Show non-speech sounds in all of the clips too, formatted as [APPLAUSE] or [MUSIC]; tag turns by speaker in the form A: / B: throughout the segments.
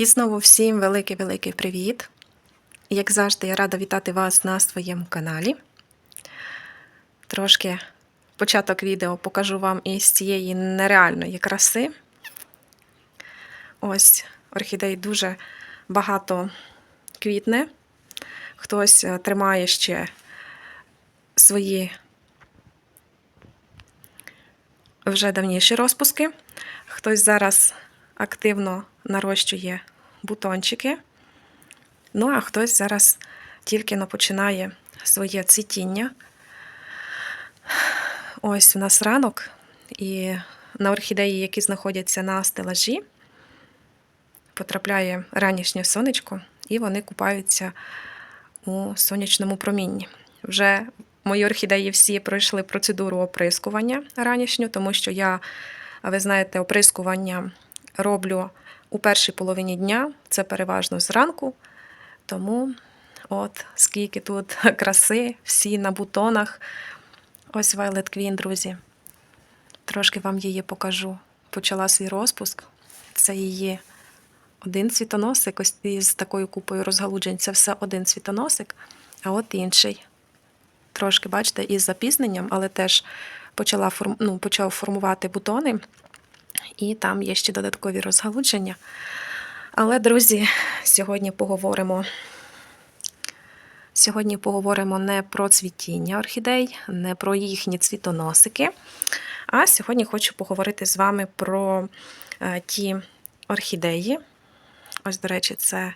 A: І знову всім великий-великий привіт! Як завжди, я рада вітати вас на своєму каналі. Трошки початок відео покажу вам із цієї нереальної краси. Ось орхідей дуже багато квітне. Хтось е, тримає ще свої вже давніші розпуски. Хтось зараз активно нарощує бутончики. Ну, а хтось зараз тільки починає своє цвітіння. Ось у нас ранок, і на орхідеї, які знаходяться на стелажі, потрапляє ранішнє сонечко, і вони купаються у сонячному промінні. Вже мої орхідеї всі пройшли процедуру оприскування ранішню, тому що я, ви знаєте, оприскування роблю у першій половині дня, це переважно зранку. Тому от скільки тут [LAUGHS] краси, всі на бутонах. Ось Violet Queen, друзі. Трошки вам її покажу. Почала свій розпуск. Це її один цвітоносик, ось із такою купою розгалуджень. Це все один цвітоносик, а от інший. Трошки, бачите, із запізненням, але теж почала ну, почав формувати бутони, і там є ще додаткові розгалудження. Але, друзі, сьогодні поговоримо. Сьогодні поговоримо не про цвітіння орхідей, не про їхні цвітоносики. А сьогодні хочу поговорити з вами про е, ті орхідеї. Ось, до речі, це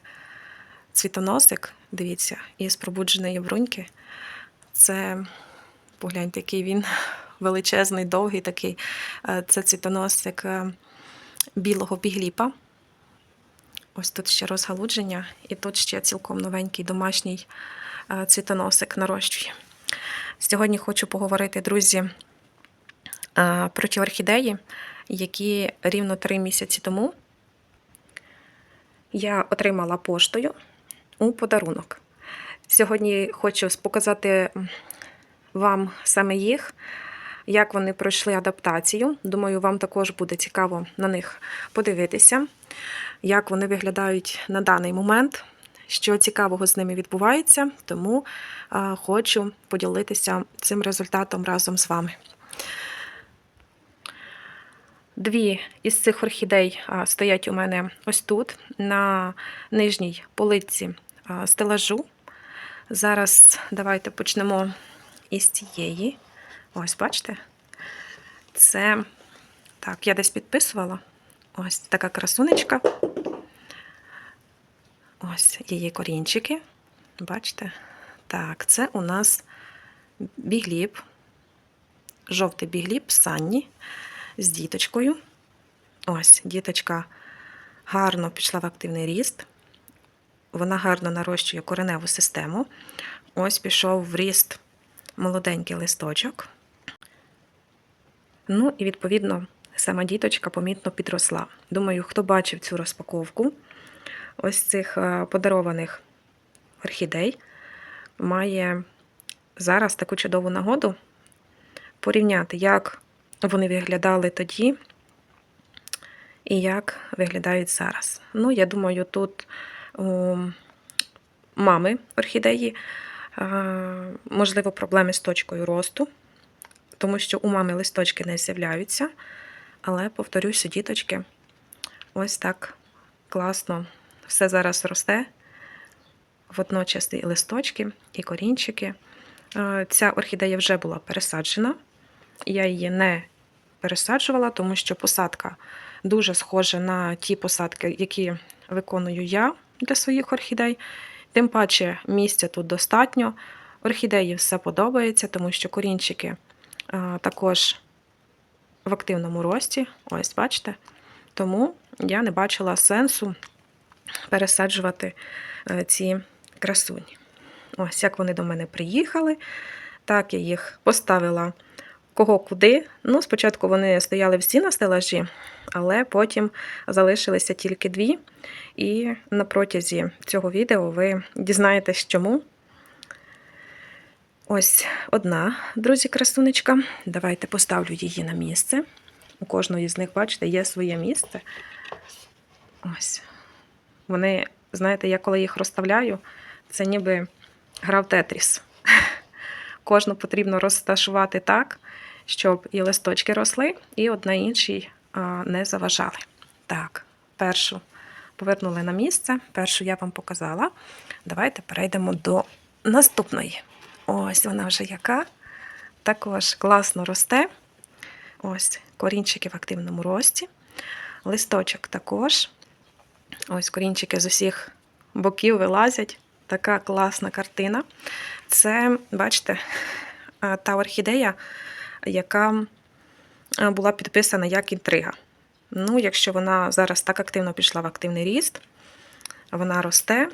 A: цвітоносик, дивіться, із пробудженої бруньки. Це, погляньте, який він величезний, довгий такий. Е, Це цвітоносик е, білого бігліпа. Ось тут ще розгалудження, і тут ще цілком новенький домашній е, цвітоносик нарощує. Сьогодні хочу поговорити, друзі, про ті орхідеї, які рівно три місяці тому я отримала поштою у подарунок. Сьогодні хочу показати вам саме їх, як вони пройшли адаптацію. Думаю, вам також буде цікаво на них подивитися, як вони виглядають на даний момент, що цікавого з ними відбувається, тому хочу поділитися цим результатом разом з вами. Дві із цих орхідей стоять у мене ось тут, на нижній полиці стелажу. Зараз давайте почнемо із цієї. Ось, бачите? Це, так, я десь підписувала. Ось така красунечка. Ось її корінчики. Бачите? Так, це у нас бігліп, жовтий бігліп Санні з діточкою. Ось, діточка гарно пішла в активний ріст. Вона гарно нарощує кореневу систему. Ось пішов в ріст молоденький листочок. Ну і, відповідно, сама діточка помітно підросла. Думаю, хто бачив цю розпаковку ось цих е, подарованих орхідей, має зараз таку чудову нагоду порівняти, як вони виглядали тоді і як виглядають зараз. Ну, я думаю, тут у мами орхідеї, е, можливо, проблеми з точкою росту тому що у мами листочки не з'являються. Але, повторюся, діточки, ось так класно все зараз росте. Водночас і листочки, і корінчики. Е, ця орхідея вже була пересаджена. Я її не пересаджувала, тому що посадка дуже схожа на ті посадки, які виконую я для своїх орхідей. Тим паче місця тут достатньо. Орхідеї все подобається, тому що корінчики також в активному рості. Ось, бачите? Тому я не бачила сенсу пересаджувати е, ці красуні. Ось, як вони до мене приїхали. Так, я їх поставила кого куди. Ну, спочатку вони стояли всі на стелажі, але потім залишилися тільки дві. І на протязі цього відео ви дізнаєтесь, чому. Ось одна, друзі, красунечка. Давайте поставлю її на місце. У кожної з них, бачите, є своє місце. Ось. Вони, знаєте, я коли їх розставляю, це ніби гра в тетріс. [LAUGHS] Кожну потрібно розташувати так, щоб і листочки росли, і одна іншій не заважали. Так, першу повернули на місце, першу я вам показала. Давайте перейдемо до наступної. Ось вона вже яка. Також класно росте. Ось корінчики в активному рості. Листочок також. Ось корінчики з усіх боків вилазять. Така класна картина. Це, бачите, та орхідея, яка була підписана як інтрига. Ну, якщо вона зараз так активно пішла в активний ріст, вона росте,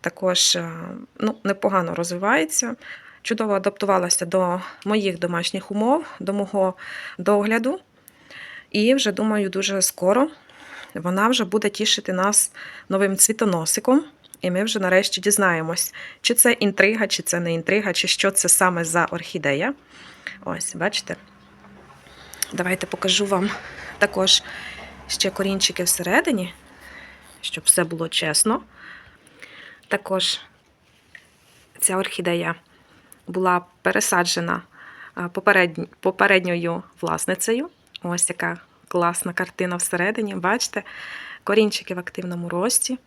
A: також е, ну, непогано розвивається, чудово адаптувалася до моїх домашніх умов, до мого догляду. І вже думаю, дуже скоро вона вже буде тішити нас новим цвітоносиком. І ми вже нарешті дізнаємось, чи це інтрига, чи це не інтрига, чи що це саме за орхідея. Ось, бачите? Давайте покажу вам також ще корінчики всередині, щоб все було чесно. Також ця орхідея була пересаджена а, попередньою власницею. Ось яка класна картина всередині. Бачите, корінчики в активному рості.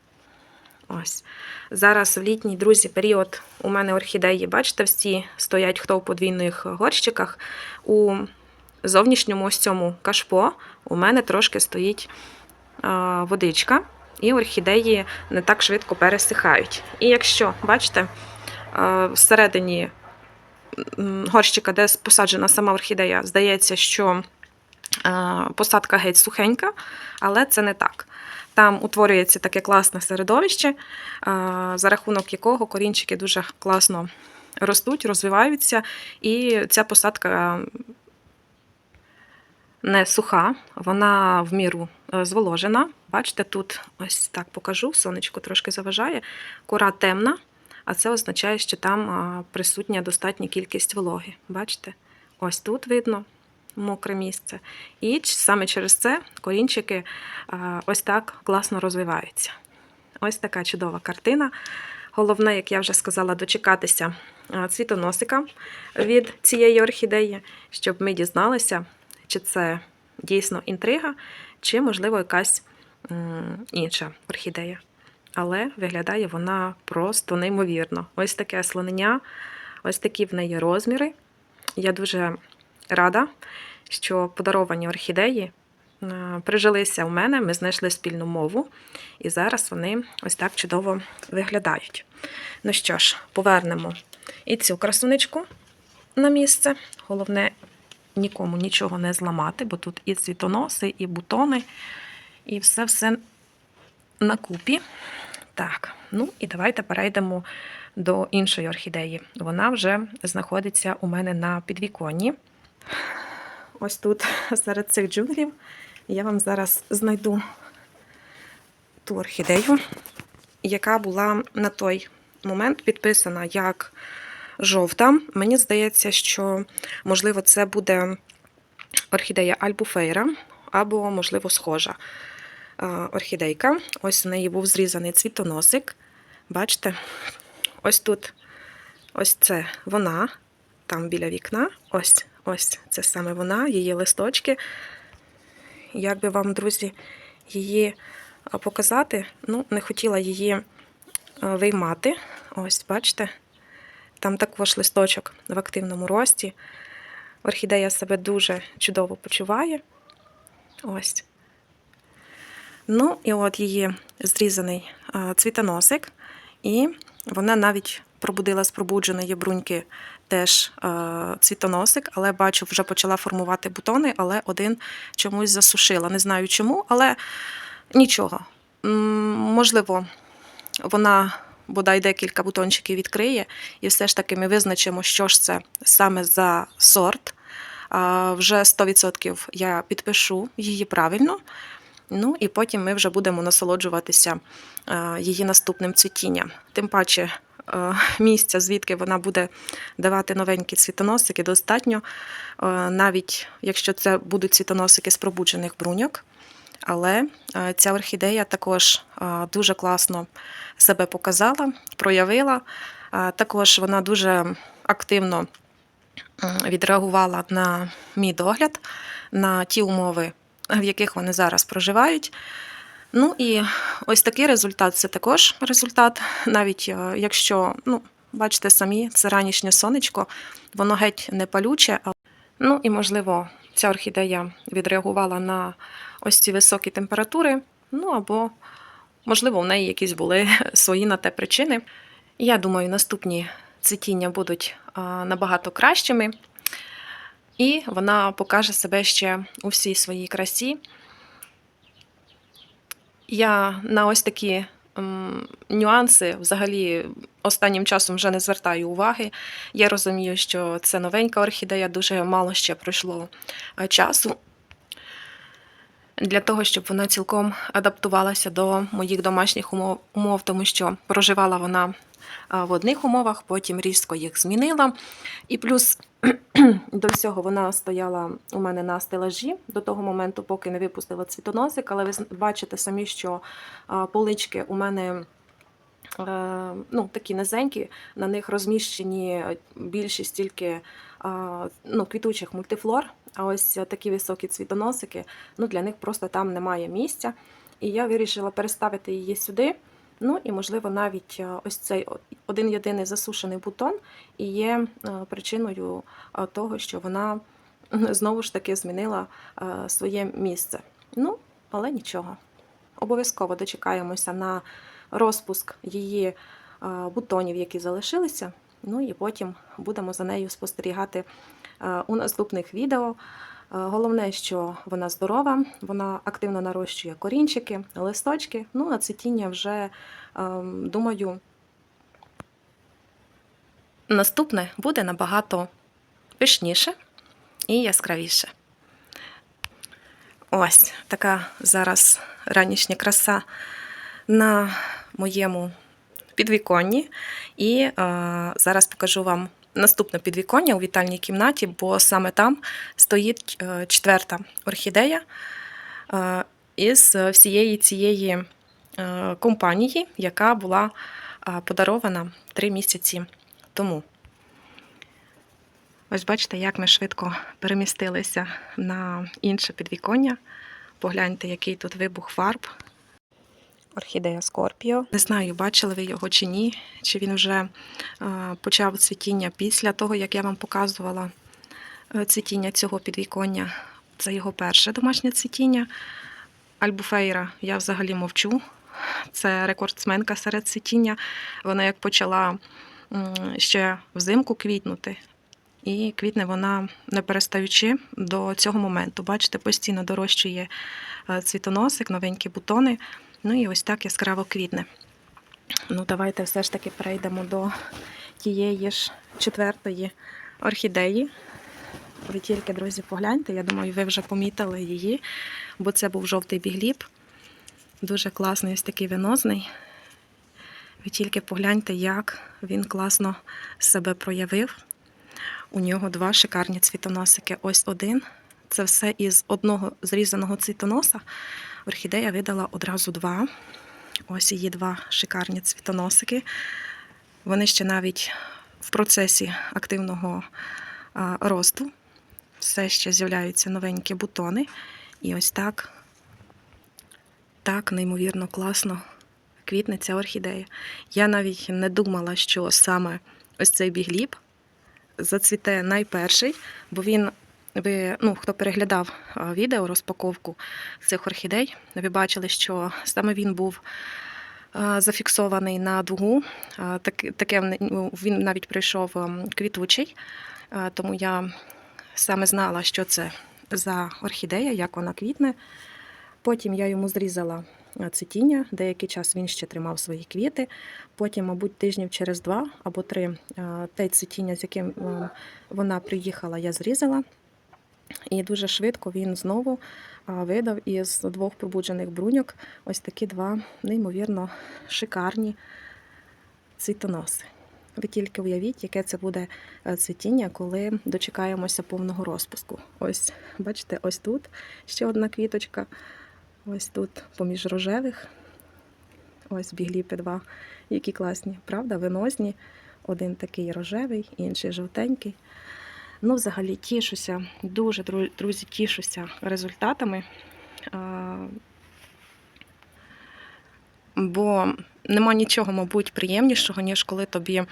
A: Ось. Зараз в літній друзі період у мене орхідеї, бачите, всі стоять хто в подвійних горщиках. У зовнішньому ось цьому кашпо у мене трошки стоїть а, водичка, і орхідеї не так швидко пересихають. І якщо, бачите, всередині горщика, де посаджена сама орхідея, здається, що посадка геть сухенька, але це не так. Там утворюється таке класне середовище, за рахунок якого корінчики дуже класно ростуть, розвиваються, і ця посадка не суха, вона в міру е, зволожена. Бачите, тут ось так покажу, сонечко трошки заважає. Кора темна, а це означає, що там присутня достатня кількість вологи. Бачите? Ось тут видно мокре місце. І саме через це корінчики ось так класно розвиваються. Ось така чудова картина. Головне, як я вже сказала, дочекатися цвітоносика від цієї орхідеї, щоб ми дізналися, чи це дійсно інтрига, чи, можливо, якась інша орхідея. Але виглядає вона просто неймовірно. Ось таке слонення, ось такі в неї розміри. Я дуже рада, що подаровані орхідеї е, прижилися у мене, ми знайшли спільну мову, і зараз вони ось так чудово виглядають. Ну що ж, повернемо і цю красунечку на місце. Головне нікому нічого не зламати, бо тут і цвітоноси, і бутони, і все-все на купі. Так, ну і давайте перейдемо до іншої орхідеї. Вона вже знаходиться у мене на підвіконні. Ось тут [LAUGHS] серед цих джунглів я вам зараз знайду ту орхідею, яка була на той момент підписана як жовта. Мені здається, що можливо це буде орхідея Альбуфейра або, можливо, схожа е, орхідейка. Ось у неї був зрізаний цвітоносик. Бачите? Ось тут ось це вона, там біля вікна. Ось, ось це саме вона, її листочки. Як би вам, друзі, її показати, ну, не хотіла її виймати. Ось, бачите, там також листочок в активному рості. Орхідея себе дуже чудово почуває. Ось. Ну, і от її зрізаний цвітоносик, і вона навіть пробудила з пробудженої бруньки теж цвітоносик, але бачу, вже почала формувати бутони, але один чомусь засушила. Не знаю чому, але нічого. Можливо, вона бодай декілька бутончиків відкриє, і все ж таки ми визначимо, що ж це саме за сорт. Вже 100% я підпишу її правильно. Ну і потім ми вже будемо насолоджуватися е, її наступним цвітінням. Тим паче е, місця, звідки вона буде давати новенькі цвітоносики, достатньо, е, навіть якщо це будуть цвітоносики з пробуджених бруньок. Але е, ця орхідея також е, дуже класно себе показала, проявила. Е, Також вона дуже активно відреагувала на мій догляд, на ті умови, в яких вони зараз проживають. Ну і ось такий результат це також результат, навіть якщо, ну, бачите самі, це ранішнє сонечко, воно геть не палюче. Ну і можливо, ця орхідея відреагувала на ось ці високі температури. Ну або, можливо, в неї якісь були [LAUGHS] свої на те причини. Я думаю, наступні цвітіння будуть набагато кращими, і вона покаже себе ще у всій своїй красі. Я на ось такі нюанси взагалі останнім часом вже не звертаю уваги. Я розумію, що це новенька орхідея, дуже мало ще пройшло е, часу для того, щоб вона цілком адаптувалася до моїх домашніх умов, умов тому що проживала вона в одних умовах, потім різко їх змінила. І плюс [CLEARS THROAT] до всього вона стояла у мене на стелажі до того моменту, поки не випустила цвітоносик, але ви бачите самі, що полички у мене. Е, Ну, такі низенькі, на них розміщені більшість тільки ну, квітучих мультифлор. А ось такі високі цвітоносики, ну, для них просто там немає місця. І я вирішила переставити її сюди. Ну і, можливо, навіть е, ось цей один єдиний засушений бутон і є е, причиною того, що вона знову ж таки змінила своє місце. Ну, але нічого. Обов'язково дочекаємося на розпуск її е, бутонів, які залишилися. Ну і потім будемо за нею спостерігати е, у наступних відео. Е, Головне, що вона здорова, вона активно нарощує корінчики, листочки. Ну, а цвітіння вже, ем, думаю, наступне буде набагато пишніше і яскравіше. Ось така зараз ранішня краса на моєму підвіконні. І е, зараз покажу вам наступне підвіконня у вітальній кімнаті, бо саме там стоїть е, четверта орхідея е, із всієї цієї е, компанії, яка була е, подарована три місяці тому. Ось бачите, як ми швидко перемістилися на інше підвіконня. Погляньте, який тут вибух фарб. Орхідея Скорпіо. Не знаю, бачили ви його чи ні, чи він вже е, почав цвітіння після того, як я вам показувала е, цвітіння цього підвіконня. Це його перше домашнє цвітіння. Альбуфейра я взагалі мовчу. Це рекордсменка серед цвітіння. Вона як почала ще взимку квітнути, і квітне вона не перестаючи до цього моменту. Бачите, постійно дорощує е, цвітоносик, новенькі бутони. Ну і ось так яскраво квітне. Ну, давайте все ж таки перейдемо до тієї ж четвертої орхідеї. Ви тільки, друзі, погляньте, я думаю, ви вже помітили її, бо це був жовтий бігліб. Дуже класний, ось такий венозний. Ви тільки погляньте, як він класно себе проявив. У нього два шикарні цвітоносики. Ось один. Це все із одного зрізаного цвітоноса. Орхідея видала одразу два. Ось її два шикарні цвітоносики. Вони ще навіть в процесі активного росту. Все ще з'являються новенькі бутони. І ось так, так неймовірно класно квітне ця орхідея. Я навіть не думала, що саме ось цей бігліб зацвіте найперший, бо він, ви, ну, хто переглядав відео розпаковку цих орхідей, ви бачили, що саме він був зафіксований на дугу. Таке ну, він навіть прийшов ем, квітучий, тому я саме знала, що це за орхідея, як вона квітне. Потім я йому зрізала е, цвітіння, деякий час він ще тримав свої квіти. Потім, мабуть, тижнів через два або три е, те цвітіння, з яким е, вона приїхала, я зрізала. І дуже швидко він знову видав із двох пробуджених бруньок ось такі два неймовірно шикарні цвітоноси. Ви тільки уявіть, яке це буде е, цвітіння, коли дочекаємося повного розпуску. Ось, бачите, ось тут ще одна квіточка. Ось тут поміж рожевих. Ось бігліпи два, які класні, правда, винозні. Один такий рожевий, інший жовтенький. Ну, взагалі тішуся, дуже, друзі, тішуся результатами. Бо нема нічого, мабуть, приємнішого, ніж коли тобі е,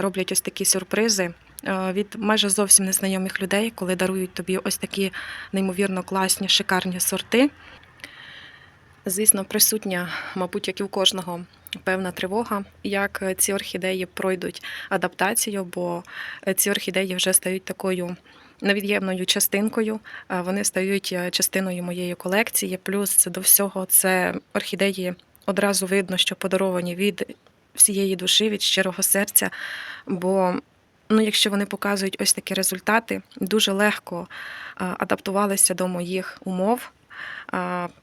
A: роблять ось такі сюрпризи е, від майже зовсім незнайомих людей, коли дарують тобі ось такі неймовірно класні, шикарні сорти. Звісно, присутня, мабуть, як і у кожного, певна тривога, як е, ці орхідеї пройдуть адаптацію, бо е, ці орхідеї вже стають такою невід'ємною частинкою. Вони стають е, частиною моєї колекції. Плюс до всього це орхідеї одразу видно, що подаровані від всієї душі, від щирого серця. Бо ну, якщо вони показують ось такі результати, дуже легко адаптувалися до моїх умов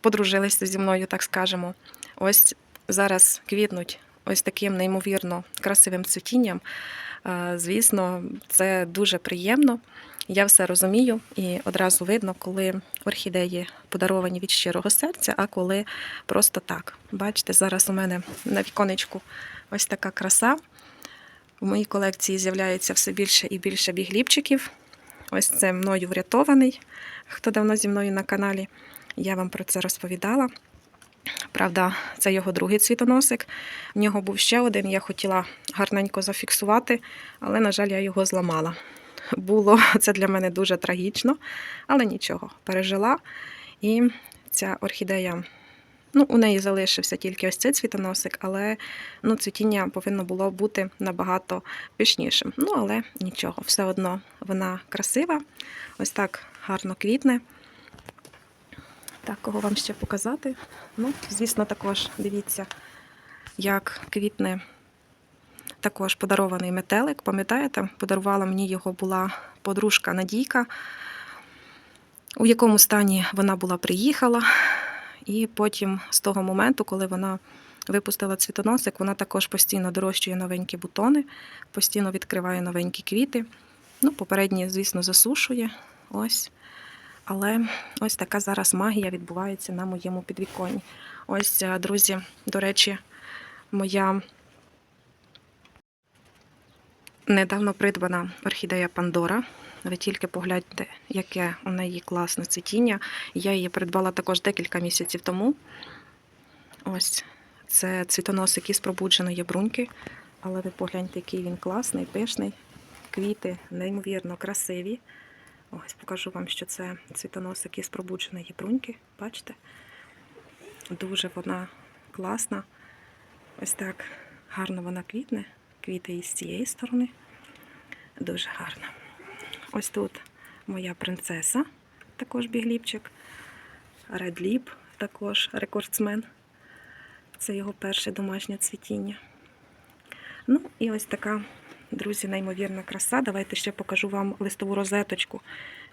A: подружилися зі мною, так скажемо. Ось зараз квітнуть ось таким неймовірно красивим цвітінням. Звісно, це дуже приємно. Я все розумію і одразу видно, коли орхідеї подаровані від щирого серця, а коли просто так. Бачите, зараз у мене на віконечку ось така краса. В моїй колекції з'являється все більше і більше бігліпчиків. Ось це мною врятований. Хто давно зі мною на каналі, я вам про це розповідала. Правда, це його другий цвітоносик. В нього був ще один, я хотіла гарненько зафіксувати, але, на жаль, я його зламала. Було [LAUGHS] це для мене дуже трагічно, але нічого, пережила. І ця орхідея, ну, у неї залишився тільки ось цей цвітоносик, але ну, цвітіння повинно було бути набагато пишнішим. Ну, але нічого, все одно вона красива, ось так гарно квітне. Так, кого вам ще показати? Ну, звісно, також дивіться, як квітне також подарований метелик. Пам'ятаєте, подарувала мені його була подружка Надійка, у якому стані вона була приїхала. І потім, з того моменту, коли вона випустила цвітоносик, вона також постійно дорощує новенькі бутони, постійно відкриває новенькі квіти. Ну, попередні, звісно, засушує. Ось. Але ось така зараз магія відбувається на моєму підвіконні. Ось, е, друзі, до речі, моя недавно придбана орхідея Пандора. Ви тільки погляньте, яке у неї класне цвітіння. Я її придбала також декілька місяців тому. Ось це цвітоносик із пробудженої бруньки. Але ви погляньте, який він класний, пишний. Квіти неймовірно красиві. Ось покажу вам, що це цвітоносик із пробудженої бруньки. Бачите? Дуже вона класна. Ось так гарно вона квітне. Квіти із цієї сторони. Дуже гарно. Ось тут моя принцеса, також бігліпчик. Редліп, також рекордсмен. Це його перше домашнє цвітіння. Ну і ось така, друзі, неймовірна краса. Давайте ще покажу вам листову розеточку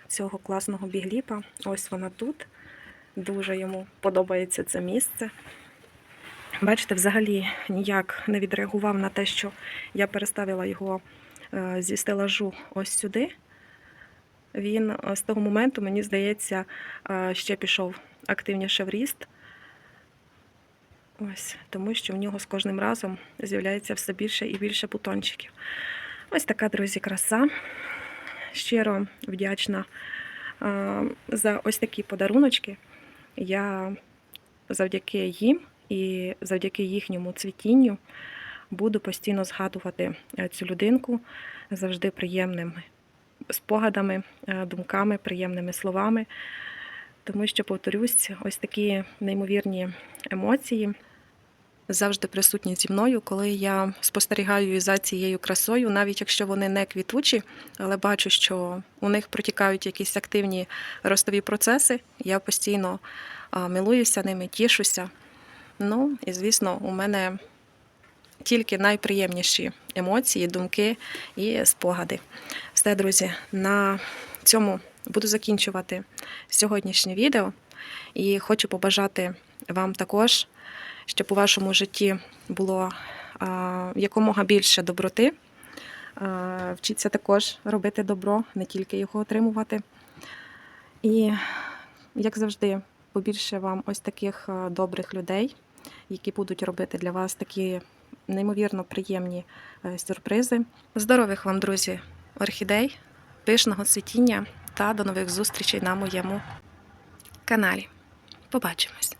A: цього класного бігліпа. Ось вона тут. Дуже йому подобається це місце. Бачите, взагалі ніяк не відреагував на те, що я переставила його е, зі стелажу ось сюди. Він е, з того моменту, мені здається, е, ще пішов активніше в ріст. Ось, тому що в нього з кожним разом з'являється все більше і більше бутончиків. Ось така, друзі, краса. Щиро вдячна за ось такі подаруночки. Я завдяки їм і завдяки їхньому цвітінню буду постійно згадувати е, цю людинку завжди приємними спогадами, е, думками, приємними словами. Тому що, повторюсь, ось такі неймовірні емоції завжди присутні зі мною, коли я спостерігаю за цією красою, навіть якщо вони не квітучі, але бачу, що у них протікають якісь активні ростові процеси. Я постійно милуюся ними, тішуся. Ну і звісно, у мене тільки найприємніші емоції, думки і спогади. Все, друзі, на цьому буду закінчувати сьогоднішнє відео. І хочу побажати вам також, щоб у вашому житті було якомога більше доброти. Вчіться також робити добро, не тільки його отримувати. І, як завжди, побільше вам ось таких добрих людей, які будуть робити для вас такі неймовірно приємні е, сюрпризи. Здорових вам, друзі, орхідей, пишного цвітіння та до нових зустрічей на моєму каналі. Побачимось!